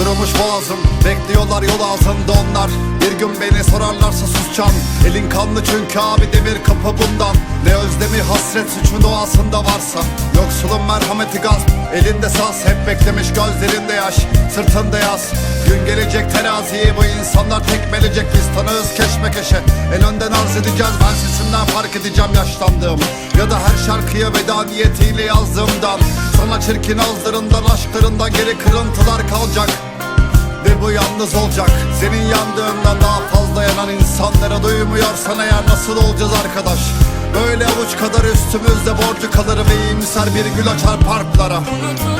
Kurumuş boğazım Bekliyorlar yol ağzında onlar. Bir gün beni sorarlarsa susacağım. Elin kanlı çünkü abi demir kapı bundan. Ne özlemi hasret suçun doğasında varsa. Yoksulun merhameti gaz Elinde saz. Hep beklemiş gözlerinde yaş Sırtında yaz. Gün gelecek teraziyi bu insanlar tekmelecek. Biz tanığız keşmekeşe. En önden arz edeceğiz sesimden fark edeceğim yaşlandığım Ya da her şarkıya veda niyetiyle yazdığımdan. Sana çirkin ağızlarından aşklarından geri kırıntılar kalacak. Ve bu yalnız olacak. Senin yandığından daha fazla yanan insanlara duymuyorsan eğer nasıl olacağız arkadaş? Böyle avuç kadar üstümüzde borcu kalır ve iyimser bir gül açar parklara. Unutulacak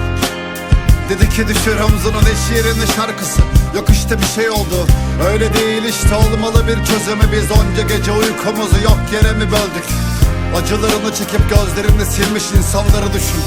Dedi ki düşür omzunun eş yerine şarkısı. Yok işte bir şey oldu. Öyle değil işte olmalı bir çözümü. Biz onca gece uykumuzu yok yere mi böldük? Acılarını çekip gözlerini silmiş insanları düşün